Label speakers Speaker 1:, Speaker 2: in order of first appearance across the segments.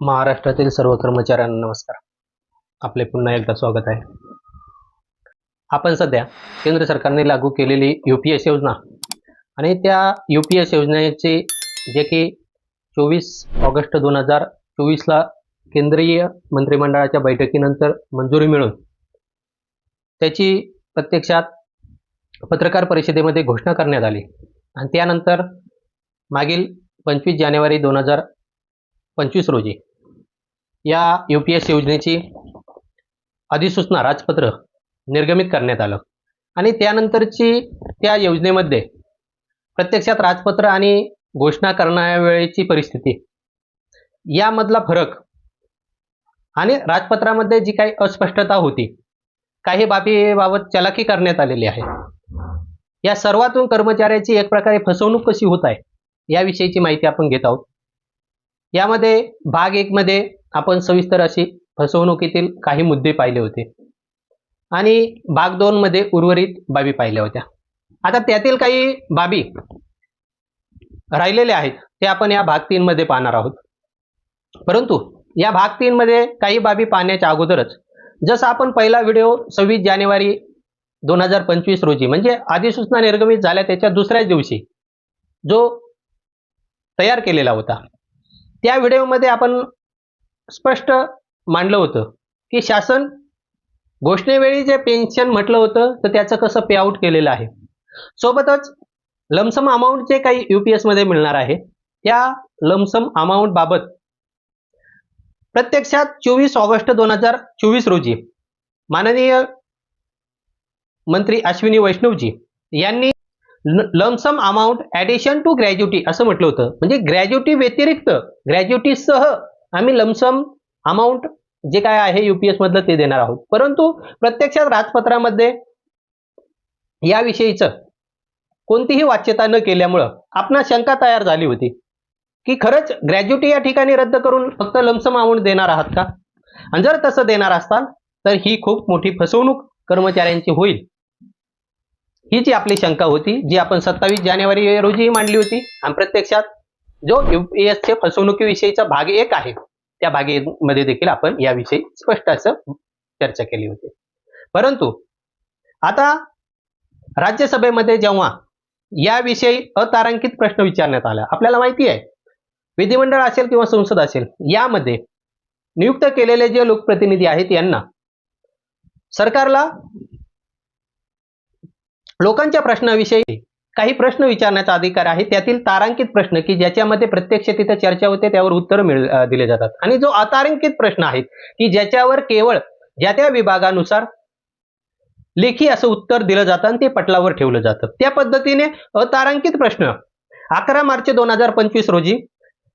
Speaker 1: महाराष्ट्रातील सर्व कर्मचाऱ्यांना नमस्कार. आपले पुन्हा एकदा स्वागत आहे. आपण सध्या केंद्र सरकारने लागू केलेली यू पी एस योजना आणि त्या यू पी एस योजनेचे जे की चोवीस ऑगस्ट दोन हजार चोवीसला केंद्रीय मंत्रिमंडळाच्या बैठकीनंतर मंजुरी मिळून त्याची प्रत्यक्षात पत्रकार परिषदेमध्ये घोषणा करण्यात आली. आणि त्यानंतर मागील पंचवीस जानेवारी दोन हजार पंचवीस रोजी. या यू पी एस योजनेची अधिसूचना राजपत्र निर्गमित करण्यात आलं. आणि त्यानंतरची त्या योजनेमध्ये प्रत्यक्षात राजपत्र आणि घोषणा करण्यावेळेची परिस्थिती यामधला फरक आणि राजपत्रामध्ये जी काही अस्पष्टता होती काही बाबीबाबत चलाकी करण्यात आलेली आहे. या सर्वातून कर्मचाऱ्याची एक प्रकारे फसवणूक कशी होत आहे याविषयीची माहिती आपण घेत आहोत. यामध्ये भाग एक मध्ये आपण सविस्तर अशी फसवणुकीतील काही मुद्दे पाहिले होते. आणि भाग दोन मध्ये उर्वरित बाबी पाहिल्या होत्या. आता त्यातील काही बाबी राहिलेल्या आहेत ते आपण या भाग तीन मध्ये पाहणार आहोत. परंतु या भाग तीन मध्ये काही बाबी पाहण्याच्या अगोदरच जसं आपण पहिला व्हिडिओ सव्वीस जानेवारी दोन हजार पंचवीस रोजी म्हणजे अधिसूचना निर्गमित झाल्या त्याच्या दुसऱ्याच दिवशी जो तयार केलेला होता. त्या व्हिडिओमध्ये आपण स्पष्ट मांडलं होतं की शासन घोषणेवेळी जे पेन्शन म्हटलं होतं तर त्याचं कसं पे आउट केलेलं आहे. सोबतच लमसम अमाऊंट जे काही यू पी एसमध्ये मिळणार आहे त्या लमसम अमाऊंट बाबत प्रत्यक्षात चोवीस ऑगस्ट दोन हजार चोवीस रोजी माननीय मंत्री अश्विनी वैष्णवजी यांनी lump sum amount addition to gratuity असं म्हटलं होतं. म्हणजे ग्रॅज्युटी व्यतिरिक्त ग्रॅज्युटीसह आम्ही लमसम अमाऊंट जे काय आहे यूपीएस मधलं ते देणार आहोत. परंतु प्रत्यक्षात राजपत्रामध्ये याविषयीचं कोणतीही वाच्यता न केल्यामुळं आपणा शंका तयार झाली होती की खरंच ग्रॅज्युटी या ठिकाणी रद्द करून फक्त लमसम अमाऊंट देणार आहात का? आणि जर तसं देणार असताल तर ही खूप मोठी फसवणूक कर्मचाऱ्यांची होईल. ही जी आपली शंका होती जी आपण सत्तावीस जानेवारी रोजी मांडली होती आणि प्रत्यक्षात जो युपीएसचे फसवणुकीविषयीचा भाग एक आहे त्या भागेमध्ये देखील आपण याविषयी स्पष्ट असं चर्चा केली होती. परंतु आता राज्यसभेमध्ये जेव्हा याविषयी अतारांकित प्रश्न विचारण्यात आला आपल्याला माहिती आहे विधिमंडळ असेल किंवा संसद असेल यामध्ये नियुक्त केलेले जे लोकप्रतिनिधी आहेत यांना सरकारला लोकांच्या प्रश्नाविषयी काही प्रश्न विचारण्याचा अधिकार आहे. त्यातील तारांकित प्रश्न की ज्याच्यामध्ये प्रत्यक्ष तिथे चर्चा होते त्यावर उत्तर मिळ दिले जातात. आणि जो अतारांकित प्रश्न आहेत की ज्याच्यावर केवळ ज्या त्या विभागानुसार लेखी असं उत्तर दिलं जातं आणि ते पटलावर ठेवलं जातं. त्या पद्धतीने अतारांकित प्रश्न. अकरा मार्च दोन हजार पंचवीस रोजी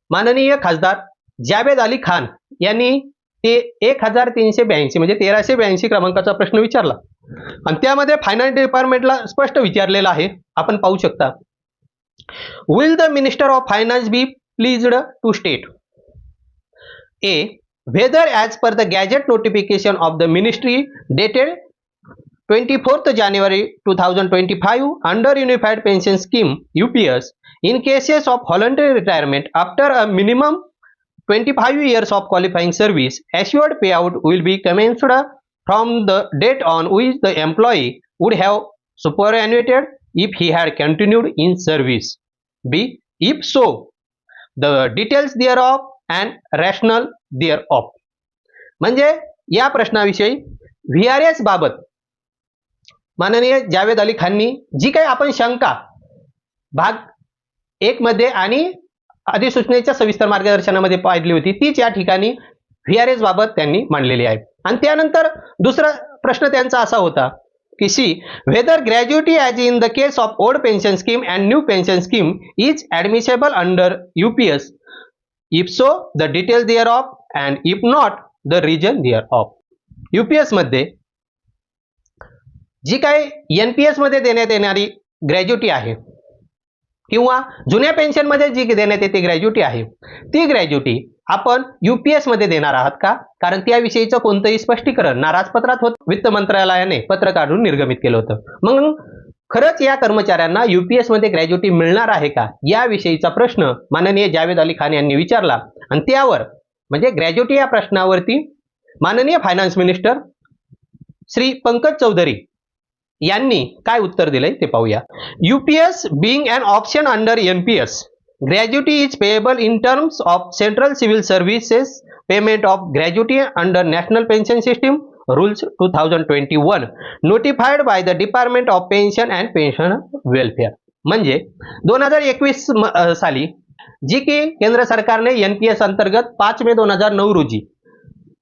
Speaker 1: माननीय खासदार जावेद अली खान यांनी ते एक हजार तीनशे ब्याऐंशी म्हणजे तेराशे ब्याऐंशी क्रमांकाचा प्रश्न विचारला. आणि त्यामध्ये फायनान्स डिपार्टमेंटला स्पष्ट विचारलेलं आहे. आपण पाहू शकता. Will the minister of finance be pleased to state a whether as per the gazette notification of the ministry dated twenty fourth January two thousand twenty five under unified pension scheme U P S in cases of voluntary retirement after a minimum twenty five years of qualifying service assured pay out will be commenced from the date on which the employee would have superannuated if he had continued in service b if so the details thereof and rational thereof म्हणजे या प्रश्नाविषयी V R S बाबत माननीय जावेद अली खाननी जी काही आपण शंका भाग एक मध्ये आणि अधिसूचनेच्या सविस्तर मार्गदर्शनामध्ये पाहिली होती तीच या ठिकाणी व्ही आर एस बाबत त्यांनी मांडलेली आहे आणि त्यानंतर दुसरा प्रश्न त्यांचा असा होता की C whether gratuity as in the case of old pension scheme and new pension scheme is admissible under UPS if so the detail thereof and if not the reason thereof युपीएसमध्ये जी काय एन पी एसमध्ये देण्यात येणारी gratuity आहे किंवा जुन्या पेन्शनमध्ये जी देण्यात येते ग्रॅज्युटी आहे ती ग्रॅज्युटी आपण युपीएसमध्ये देणार आहात का? कारण त्याविषयीचं कोणतंही स्पष्टीकरण नाराजपत्रात होत वित्त मंत्रालयाने पत्र काढून निर्गमित केलं होतं. मग खरंच या कर्मचाऱ्यांना युपीएसमध्ये ग्रॅज्युटी मिळणार आहे का? याविषयीचा प्रश्न माननीय जावेद अली खान यांनी विचारला. आणि त्यावर म्हणजे ग्रॅज्युटी या प्रश्नावरती माननीय फायनान्स मिनिस्टर श्री पंकज चौधरी यांनी काय उत्तर दिलंय ते पाहूया. UPS being and option under NPS gratuity is payable in terms of central civil services payment of gratuity under national pension system rules 2021 notified by the department of pension and pension welfare. म्हणजे दोन हजार एकवीस साली जी की केंद्र सरकारने NPS अंतर्गत पाच मे दोन हजार नऊ रोजी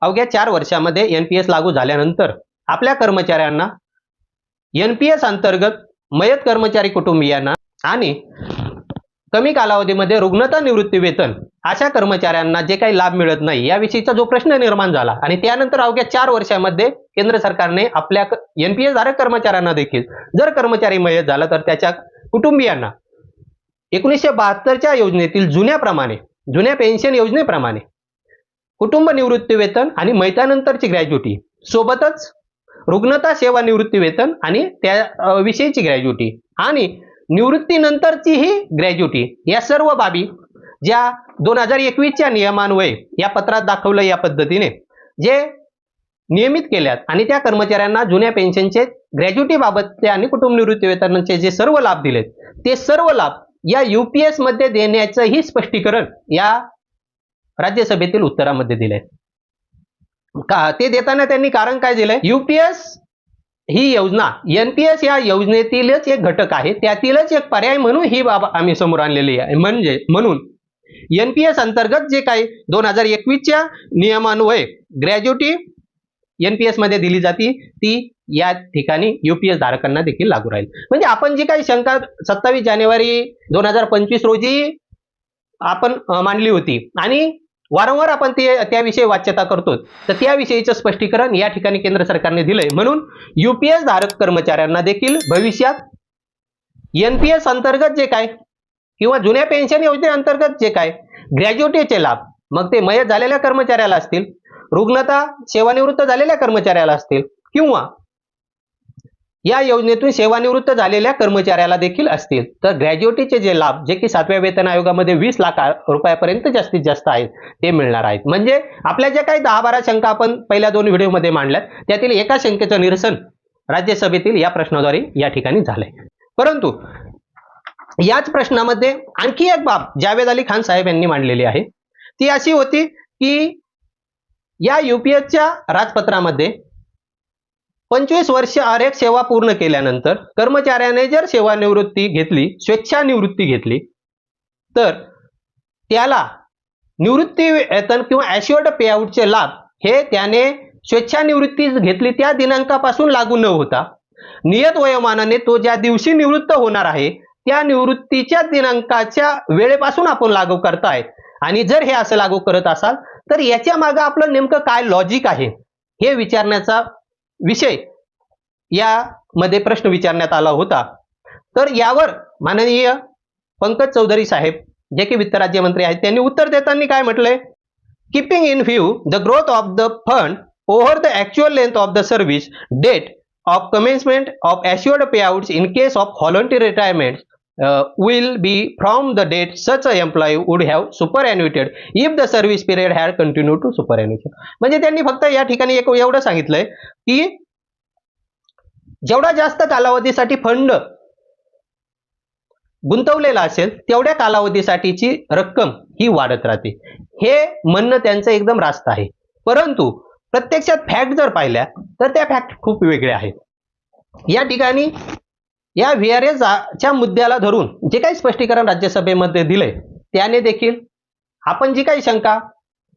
Speaker 1: अवघ्या चार वर्षामध्ये एनपीएस लागू झाल्यानंतर आपल्या कर्मचाऱ्यांना एनपीएस अंतर्गत मयत कर्मचारी कुटुंबियांना आणि कमी कालावधीमध्ये रुग्णता निवृत्ती वेतन अशा कर्मचाऱ्यांना जे काही लाभ मिळत नाही याविषयीचा जो प्रश्न निर्माण झाला आणि त्यानंतर अवघ्या चार वर्षामध्ये केंद्र सरकारने आपल्या एनपीएस धारक कर्मचाऱ्यांना देखील जर कर्मचारी मयत झाला तर त्याच्या कुटुंबियांना एकोणीसशे बहात्तरच्या योजनेतील जुन्याप्रमाणे जुन्या पेन्शन योजनेप्रमाणे कुटुंब निवृत्ती वेतन आणि मैतानंतरची ग्रॅज्युटी सोबतच रुग्णता सेवा निवृत्ती वेतन आणि त्या विषयीची ग्रॅज्युटी आणि निवृत्तीनंतरचीही ग्रॅज्युटी या सर्व बाबी ज्या दोन हजार एकवीसच्या नियमान्वये या पत्रात दाखवलं या पद्धतीने जे नियमित केल्यात आणि त्या कर्मचाऱ्यांना जुन्या पेन्शनचे ग्रॅज्युटी बाबतचे आणि कुटुंब निवृत्ती वेतनाचे जे सर्व लाभ दिलेत ते सर्व लाभ या युपीएसमध्ये देण्याचंही स्पष्टीकरण या राज्यसभेतील उत्तरामध्ये दिले का ते देताना त्यांनी कारण काय दिलंय? युपीएस ही योजना एनपीएस या योजनेतीलच एक घटक आहे. त्यातीलच एक पर्याय म्हणून ही बाब आम्ही समोर आणलेली आहे. म्हणजे म्हणून एनपीएस अंतर्गत जे काही दोन हजार एकवीसच्या नियमान्वये ग्रॅज्युटी एनपीएसमध्ये दिली जाती ती या ठिकाणी युपीएस धारकांना देखील लागू राहील. म्हणजे आपण जी काही शंका सत्तावीस जानेवारी दोन हजार पंचवीस रोजी आपण मांडली होती आणि वारंवार आपण ते त्याविषयी वाच्यता करतो तर त्याविषयीचं स्पष्टीकरण या ठिकाणी केंद्र सरकारने दिलंय. म्हणून युपीएस धारक कर्मचाऱ्यांना देखील भविष्यात एनपीएस अंतर्गत जे काय किंवा जुन्या पेन्शन योजनेअंतर्गत जे काय ग्रॅज्युएटीचे लाभ मग ते मयत झालेल्या कर्मचाऱ्याला असतील रुग्णता सेवानिवृत्त झालेल्या कर्मचाऱ्याला असतील किंवा या योजनेतून सेवानिवृत्त झालेल्या कर्मचाऱ्याला देखील असतील. तर ग्रॅज्युएटीचे जे लाभ जे की सातव्या वेतन आयोगामध्ये वीस लाख रुपयापर्यंत जास्तीत जास्त आहेत ते मिळणार आहेत. म्हणजे आपल्या ज्या काही दहा बारा शंका आपण पहिल्या दोन व्हिडिओमध्ये मांडल्यात त्यातील एका शंकेचं निरसन राज्यसभेतील या प्रश्नाद्वारे या ठिकाणी झालंय. परंतु याच प्रश्नामध्ये आणखी एक बाब जावेद अली खान साहेब यांनी मांडलेली आहे. ती अशी होती की या युपीएसच्या राजपत्रामध्ये पंचवीस वर्ष आरेख सेवा पूर्ण केल्यानंतर कर्मचाऱ्याने जर सेवानिवृत्ती घेतली स्वेच्छानिवृत्ती घेतली तर त्याला निवृत्ती वेतन किंवा ॲश्युअर्ड पेआउटचे लाभ हे त्याने स्वेच्छानिवृत्ती घेतली त्या दिनांकापासून लागू न होता. नियत वयोमानाने तो ज्या दिवशी निवृत्त होणार आहे त्या निवृत्तीच्या दिनांकाच्या वेळेपासून आपण लागू करताय. आणि जर हे असं लागू करत असाल तर याच्या मागे आपलं नेमकं काय लॉजिक आहे हे विचारण्याचा विषय यामध्ये प्रश्न विचारण्यात आला होता. तर यावर माननीय पंकज चौधरी साहेब जे की वित्त राज्यमंत्री आहेत त्यांनी उत्तर देताना काय म्हटलंय? Keeping in view the growth of the fund over the actual length of the service date of commencement of assured payouts in case of voluntary retirement will be from the date such such a employee would super superannuated if the service period had continue to super म्हणजे त्यांनी फक्त या ठिकाणी एक एवढं सांगितलंय की जेवढा जास्त कालावधीसाठी फंड गुंतवलेला असेल तेवढ्या कालावधीसाठीची रक्कम ही वाढत राहते. हे म्हणणं त्यांचं एकदम रास्त आहे. परंतु प्रत्यक्षात फॅक्ट जर पाहिल्या तर त्या फॅक्ट खूप वेगळ्या आहेत. या ठिकाणी या व्ही आर मुद्द्याला धरून जे काही स्पष्टीकरण राज्यसभेमध्ये दिलंय त्याने देखील आपण जी काही शंका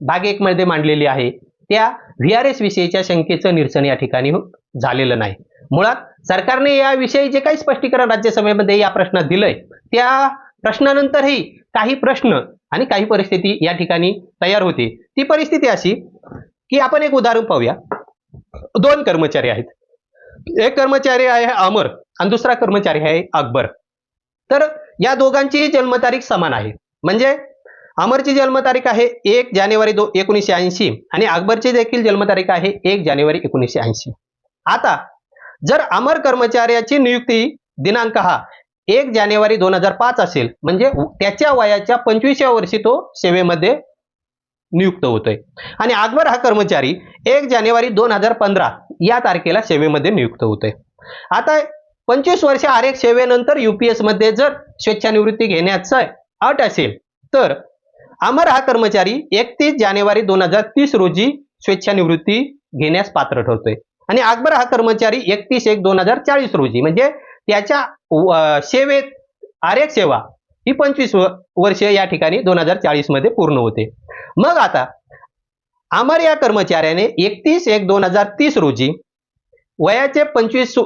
Speaker 1: भाग एक मध्ये मांडलेली आहे त्या व्ही आर एस विषयीच्या शंकेचं निरसन या ठिकाणी हो- झालेलं नाही. मुळात सरकारने याविषयी जे काही स्पष्टीकरण राज्यसभेमध्ये या प्रश्नात दिलंय त्या प्रश्नानंतरही काही प्रश्न आणि काही परिस्थिती या ठिकाणी तयार होते. ती परिस्थिती अशी की आपण एक उदाहरण पाहूया. दोन कर्मचारी आहेत. एक कर्मचारी आहे अमर आणि दुसरा कर्मचारी आहे अकबर. तर या दोघांची जन्मतारीख समान आहे. म्हणजे अमरची जन्मतारीख आहे एक जानेवारी दो एकोणीसशे ऐंशी आणि अकबरची देखील जन्मतारीख आहे एक जानेवारी एकोणीसशे ऐंशी. आता जर अमर कर्मचाऱ्याची नियुक्ती दिनांक हा एक जानेवारी दोन हजार पाच असेल म्हणजे त्याच्या वयाच्या पंचवीसव्या वर्षी तो सेवेमध्ये नियुक्त होतोय. आणि अकबर हा कर्मचारी एक जानेवारी दोन हजार पंधरा या तारखेला सेवेमध्ये नियुक्त होतोय. आता पंचवीस वर्ष आरेख सेवेनंतर युपीएसमध्ये जर स्वेच्छानिवृत्ती घेण्याचं अट असेल तर अमर हा कर्मचारी एकतीस जानेवारी दोन हजार तीस रोजी स्वेच्छानिवृत्ती घेण्यास पात्र ठरतोय. आणि अकबर हा कर्मचारी एकतीस एक दोन हजार चाळीस रोजी म्हणजे त्याच्या सेवेत आरेख सेवा ही पंचवीस वर्ष या ठिकाणी दोन हजार चाळीसमध्ये पूर्ण होते. मग आता अमर या कर्मचाऱ्याने एकतीस एक दोन हजार तीस रोजी वयाचे पंचवीस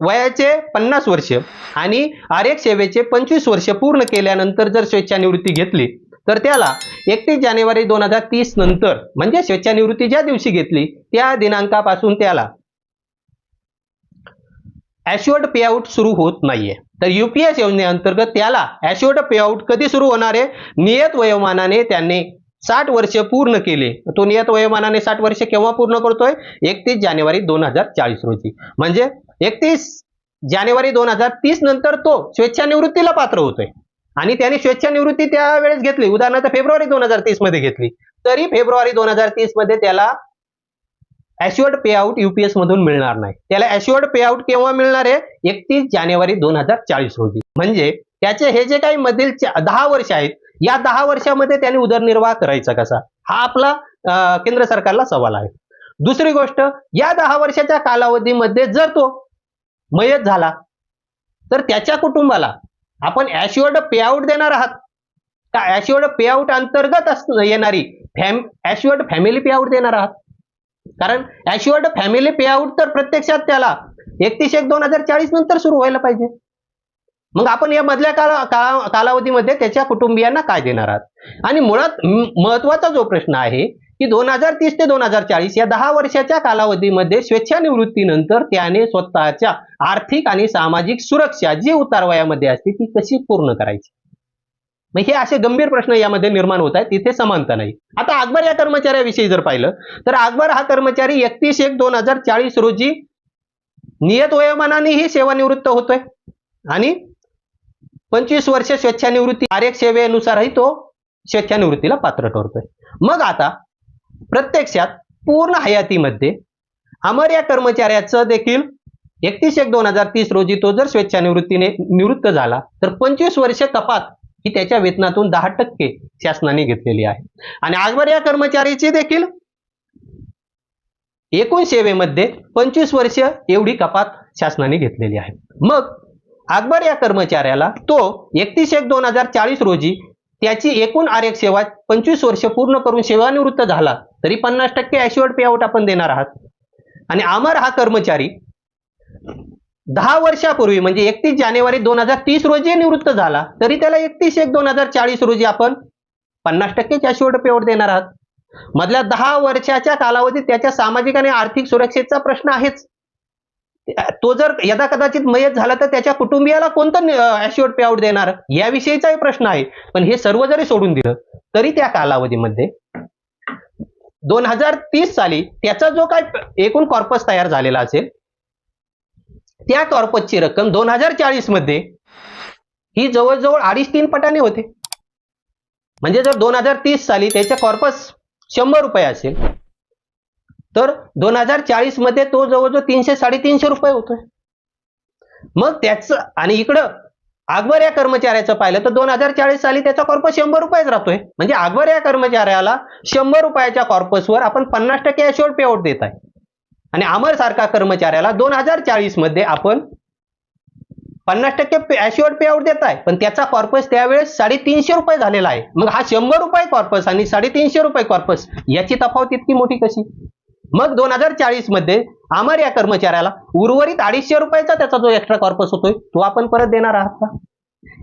Speaker 1: वयाचे पन्नास वर्ष आणि आर्यक सेवेचे पंचवीस वर्ष पूर्ण केल्यानंतर जर स्वेच्छानिवृत्ती घेतली तर त्याला एकतीस जानेवारी दोन हजार तीस नंतर म्हणजे स्वेच्छानिवृत्ती ज्या दिवशी घेतली त्या दिनांकापासून त्याला ॲश्युअर्ड पेआउट सुरू होत नाहीये. तर युपीएस योजनेअंतर्गत त्याला ॲश्युअर्ड पेआउट कधी सुरू होणार आहे? नियत वयोमानाने त्यांनी साठ वर्ष पूर्ण केले. तो नियत वयोमानाने साठ वर्ष केव्हा पूर्ण करतोय? एकतीस जानेवारी दोन हजार चाळीस रोजी. म्हणजे एकतीस जानेवारी दोन हजार तीस नंतर तो स्वेच्छानिवृत्तीला पात्र होतोय. आणि त्याने स्वेच्छानिवृत्ती त्यावेळेस घेतली. उदाहरणार्थ फेब्रुवारी दोन हजार तीसमध्ये घेतली. तरी फेब्रुवारी दोन हजार तीसमध्ये त्याला ॲश्युअर्ड पेआउट युपीएस मधून मिळणार नाही. त्याला ॲश्युअर्ड पेआउट केव्हा मिळणार आहे? एकतीस जानेवारी दोन हजार चाळीस रोजी. म्हणजे त्याचे हे जे काही मधील दहा वर्ष आहेत या दहा वर्षामध्ये त्याने उदरनिर्वाह करायचा कसा? हा आपला अं, केंद्र सरकारला सवाल आहे. दुसरी गोष्ट या दहा वर्षाच्या कालावधीमध्ये जर तो मयत झाला तर त्याच्या कुटुंबाला आपण ॲश्युअर्ड पेआउट देणार आहात. का ॲश्युअर्ड पेआउट अंतर्गत येणारी फॅम ॲश्युअर्ड फॅमिली पेआउट देणार आहात? कारण ॲश्युअर्ड फॅमिली पेआउट तर प्रत्यक्षात त्याला एकतीस एक दोन हजार चाळीस नंतर सुरू व्हायला पाहिजे. मग आपण या मधल्या काला काळा- कालावधीमध्ये त्याच्या कुटुंबियांना काय देणार आहात? आणि मुळात महत्त्वाचा जो प्रश्न आहे की दोन हजार तीस ते दोन हजार चाळीस या दहा वर्षाच्या कालावधीमध्ये स्वेच्छानिवृत्तीनंतर त्याने स्वतःच्या आर्थिक आणि सामाजिक सुरक्षा जी उतारवयामध्ये असते ती कशी पूर्ण करायची? मग हे असे गंभीर प्रश्न यामध्ये निर्माण होत आहेत तिथे समानता नाही. आता अकबर या कर्मचाऱ्याविषयी जर पाहिलं तर अकबर हा कर्मचारी एकतीस एक दोन हजार चाळीस रोजी नियत वयोमानानेही सेवानिवृत्त होतोय. आणि पंचवीस वर्ष स्वेच्छानिवृत्ती कार्यसेवेनुसारही तो स्वेच्छानिवृत्तीला पात्र ठरतोय. मग आता प्रत्यक्षात पूर्ण हयातीमध्ये अमर या कर्मचाऱ्याचं देखील एकतीस एक दोन हजार तीस रोजी तो जर स्वेच्छानिवृत्तीने निवृत्त झाला तर पंचवीस वर्ष कपात ही त्याच्या वेतनातून दहा टक्के शासनाने घेतलेली आहे. आणि आगमर या कर्मचाऱ्याची देखील एकूण सेवेमध्ये पंचवीस वर्ष एवढी कपात शासनाने घेतलेली आहे. मग अकबर या कर्मचाऱ्याला तो एकतीस एक दोन हजार चाळीस रोजी त्याची एकूण आर्यक सेवा पंचवीस वर्ष पूर्ण करून सेवानिवृत्त झाला. तरी पन्नास टक्के ॲश्युअर्ड पेआउट आपण देणार आहात. आणि अमर हा कर्मचारी दहा वर्षापूर्वी म्हणजे एकतीस जानेवारी दोन हजार तीस रोजी निवृत्त झाला. तरी त्याला एकतीस एक दोन हजार चाळीस रोजी आपण पन्नास टक्के ॲश्युअर्ड पेआउट देणार आहात. मधल्या दहा वर्षाच्या कालावधीत त्याच्या सामाजिक आणि आर्थिक सुरक्षेचा प्रश्न आहेच. तो जर यदा कदाचित मयत झाला तर त्याच्या कुटुंबियाला कोणतं ॲश्युअर्ड पेआउट देणार? याविषयीचाही प्रश्न आहे. पण हे सर्व जरी सोडून दिलं तरी त्या कालावधीमध्ये दोन हजार तीस साली त्याचा जो काय एकूण कॉर्पस तयार झालेला असेल त्या कॉर्पसची रक्कम दोन हजार चाळीसमध्ये ही जवळजवळ अडीच तीन पटाने होते. म्हणजे जर दोन हजार तीस साली त्याचा कॉर्पस शंभर रुपये असेल तर दोन हजार चाळीसमध्ये तो जवळजवळ तीनशे साडेतीनशे रुपये होतोय. मग त्याचं आणि इकडं अकबर या कर्मचाऱ्याचं पाहिलं तर दोन हजार चाळीस साली त्याचा कॉर्पस शंभर रुपयेच राहतोय. म्हणजे अकबर या कर्मचाऱ्याला शंभर रुपयाच्या कॉर्पसवर आपण पन्नास टक्के ॲश्युअर्ड पेआउट देत आहे. आणि अमर सारखा कर्मचाऱ्याला दोन हजार चाळीसमध्ये आपण पन्नास टक्के ॲश्युअर्ड पेआउट देत आहे. पण त्याचा कॉर्पस त्यावेळेस साडेतीनशे रुपये झालेला आहे. मग हा शंभर रुपये कॉर्पस आणि साडेतीनशे रुपये कॉर्पस याची तफावत इतकी मोठी कशी? मग दोन हजार चाळीसमध्ये आम्हाला या कर्मचाऱ्याला उर्वरित अडीचशे रुपयाचा त्याचा जो एक्स्ट्रा कॉर्पस होतोय तो आपण परत देणार आहात का?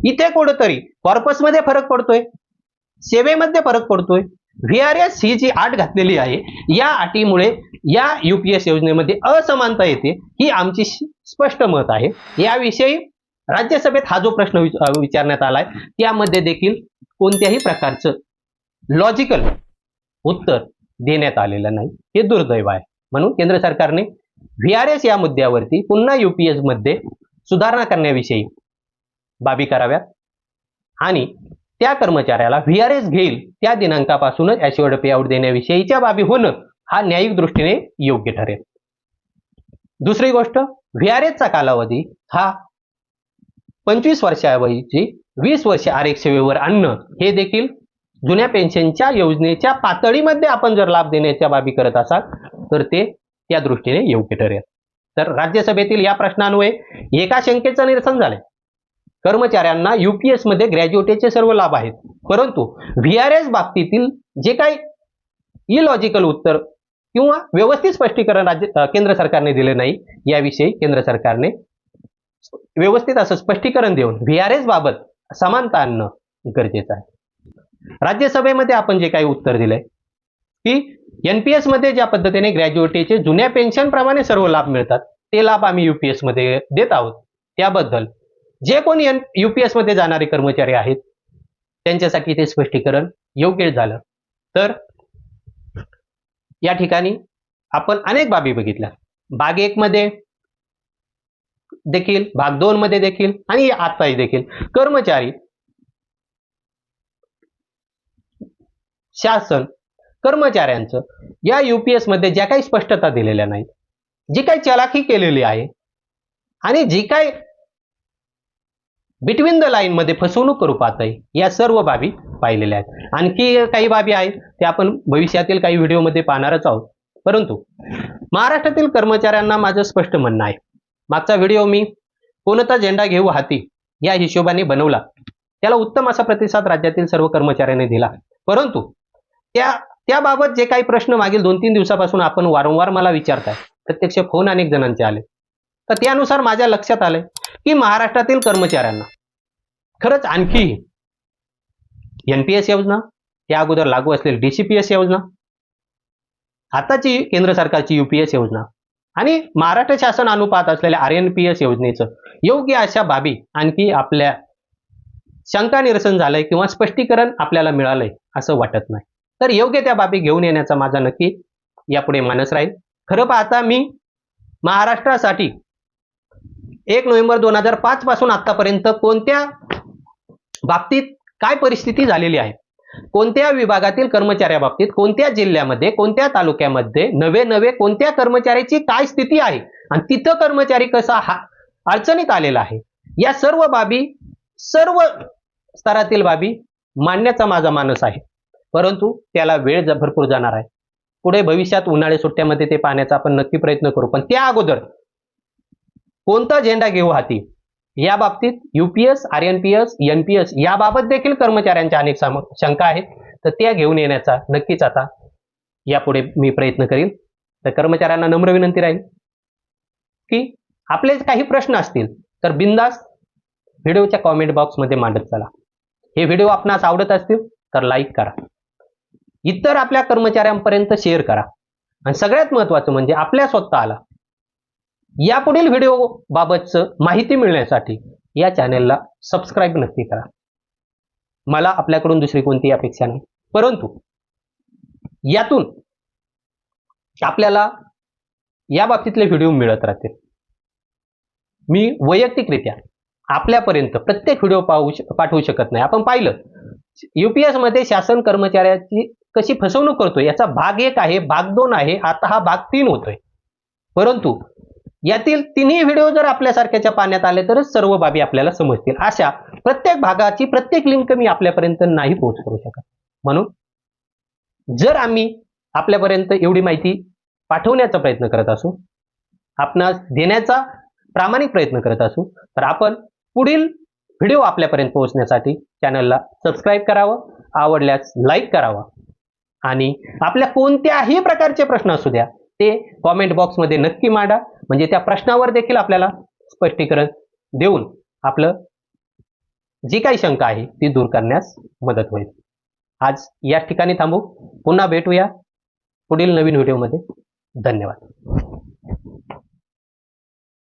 Speaker 1: इथे कुठंतरी कॉर्पसमध्ये फरक पडतोय सेवेमध्ये फरक पडतोय. व्हीआरएस ही जी आट घातलेली आहे या अटीमुळे या युपीएस योजनेमध्ये असमानता येते ही आमची स्पष्ट मत आहे. याविषयी राज्यसभेत हा जो प्रश्न विचारण्यात आलाय त्यामध्ये देखील कोणत्याही प्रकारचं लॉजिकल उत्तर देण्यात आलेलं नाही. हे दुर्दैव आहे. म्हणून केंद्र सरकारने व्ही आरएस या मुद्द्यावरती पुन्हा युपीएसमध्ये सुधारणा करण्याविषयी बाबी कराव्यात आणि त्या कर्मचाऱ्याला व्ही आरएस घेईल त्या दिनांकापासूनच ॲश्युअर्ड पे आउट देण्याविषयीच्या बाबी होणं हा न्यायिक दृष्टीने योग्य ठरेल. दुसरी गोष्ट व्ही आर एसचा कालावधी हा पंचवीस वर्षाऐवजी वीस वर्ष आरक्षेवेवर आणणं हे देखील जुन्या पेन्शनच्या योजनेच्या पातळीमध्ये आपण जर लाभ देण्याच्या बाबी करत असाल तर ते त्या दृष्टीने योग्य ठरेल. तर राज्यसभेतील या प्रश्नान्वये एका शंकेचं निरसन झालंय. कर्मचाऱ्यांना युपीएसमध्ये ग्रॅज्युएटेचे सर्व लाभ आहेत. परंतु व्हीआरएस बाबतीतील जे काही इलॉजिकल उत्तर किंवा व्यवस्थित स्पष्टीकरण राज्य केंद्र सरकारने दिले नाही याविषयी केंद्र सरकारने व्यवस्थित असं स्पष्टीकरण देऊन व्हीआरएस बाबत समानता आणणं गरजेचं आहे. राज्यसभेमध्ये आपण जे काही उत्तर दिलंय की एनपीएसमध्ये ज्या पद्धतीने ग्रॅज्युएटीचे जुन्या पेन्शन प्रमाणे सर्व लाभ मिळतात ते लाभ आम्ही युपीएसमध्ये देत आहोत. त्याबद्दल जे कोण एन युपीएसमध्ये जाणारे कर्मचारी आहेत त्यांच्यासाठी ते स्पष्टीकरण योग्य झालं. तर या ठिकाणी आपण अनेक बाबी बघितल्या. भाग एक मध्ये देखील भाग दोन मध्ये देखील आणि आताही देखील कर्मचारी शासन कर्मचाऱ्यांचं या युपीएसमध्ये ज्या काही स्पष्टता दिलेल्या नाहीत जी काही चलाखी केलेली आहे आणि जी काही बिटवीन द लाईन मध्ये फसवणूक करू आहे या सर्व बाबी पाहिलेल्या आहेत. आणखी काही बाबी आहेत त्या आपण भविष्यातील काही व्हिडिओमध्ये पाहणारच आहोत. परंतु महाराष्ट्रातील कर्मचाऱ्यांना माझं स्पष्ट म्हणणं आहे. मागचा व्हिडिओ मी कोणता झेंडा घेऊ हाती या हिशोबाने बनवला. त्याला उत्तम असा प्रतिसाद राज्यातील सर्व कर्मचाऱ्यांनी दिला. परंतु त्या त्याबाबत जे काही प्रश्न मागील दोन तीन दिवसापासून आपण वारंवार मला विचारताय प्रत्यक्ष फोन अनेक जणांचे आले. तर त्यानुसार माझ्या लक्षात आले की महाराष्ट्रातील कर्मचाऱ्यांना खरंच आणखी एनपीएस योजना या अगोदर लागू असलेली डीसीपीएस योजना आताची केंद्र सरकारची युपीएस योजना आणि महाराष्ट्र शासन अनुपात असलेल्या आर एन पी एस योजनेचं योग्य अशा बाबी आणखी आपल्या शंका निरसन झालंय किंवा स्पष्टीकरण आपल्याला मिळालंय असं वाटत नाही. तर योग्य त्या बाबी घेऊन येण्याचा माझा नक्की यापुढे मानस राहील. खरं पाहता मी महाराष्ट्रासाठी एक नोव्हेंबर दोन हजार पाच पासून आतापर्यंत कोणत्या बाबतीत काय परिस्थिती झालेली आहे? कोणत्या विभागातील कर्मचाऱ्याबाबतीत कोणत्या जिल्ह्यामध्ये कोणत्या तालुक्यामध्ये नवे नवे कोणत्या कर्मचाऱ्याची काय स्थिती आहे? आणि तिथं कर्मचारी कसा हा अडचणीत आलेला आहे? या सर्व बाबी सर्व स्तरातील बाबी मांडण्याचा माझा मानस आहे. परंतु त्याला वेळ भरपूर जाणार आहे. पुढे भविष्यात उन्हाळी सुट्ट्यामध्ये ते पाहण्याचा आपण नक्की प्रयत्न करू. पण त्या अगोदर कोणता झेंडा घेऊ हाती? या बाबतीत UPS or N P S N P S याबाबत देखील कर्मचाऱ्यांच्या अनेक शंका आहेत. तर त्या घेऊन येण्याचा नक्कीच आता यापुढे मी प्रयत्न करीन. तर कर्मचाऱ्यांना नम्र विनंती राहील की आपले काही प्रश्न असतील तर बिंदास व्हिडिओच्या कॉमेंट बॉक्समध्ये मांडत चला. हे व्हिडिओ आपणास आवडत असतील तर लाईक करा. इतर आपल्या कर्मचाऱ्यांपर्यंत शेअर करा. आणि सगळ्यात महत्वाचं म्हणजे आपल्या स्वतःला यापुढील व्हिडिओ बाबतचं माहिती मिळण्यासाठी या चॅनेलला सबस्क्राईब नक्की करा. मला आपल्याकडून दुसरी कोणतीही अपेक्षा नाही. परंतु यातून आपल्याला या बाबतीतले व्हिडिओ मिळत राहतील. मी वैयक्तिकरित्या आपल्यापर्यंत प्रत्येक व्हिडिओ पाहू पाठवू शकत नाही. आपण पाहिलं युपीएसमध्ये शासन कर्मचाऱ्याची कशी फसवणूक करतोय? याचा भाग एक आहे भाग दोन आहे आता हा भाग तीन होतोय. परंतु यातील तिन्ही व्हिडिओ जर आपल्यासारख्याच्या पाण्यात आले तरच सर्व बाबी आपल्याला समजतील. अशा प्रत्येक भागाची प्रत्येक लिंक मी आपल्यापर्यंत नाही पोहोच करू शकत. म्हणून जर आम्ही आपल्यापर्यंत एवढी माहिती पाठवण्याचा प्रयत्न करत असू आपणास देण्याचा प्रामाणिक प्रयत्न करत असू तर आपण पुढील व्हिडिओ आपल्यापर्यंत पोहोचण्यासाठी चॅनलला सबस्क्राईब करावं आवडल्यास लाईक करावं. आणि आपल्या कोणत्याही प्रकारचे प्रश्न असू द्या ते कॉमेंट बॉक्समध्ये नक्की मांडा. म्हणजे त्या प्रश्नावर देखील आपल्याला स्पष्टीकरण देऊन आपलं जी काही शंका आहे ती दूर करण्यास मदत होईल. आज या ठिकाणी थांबू. पुन्हा भेटूया पुढील नवीन व्हिडिओमध्ये धन्यवाद.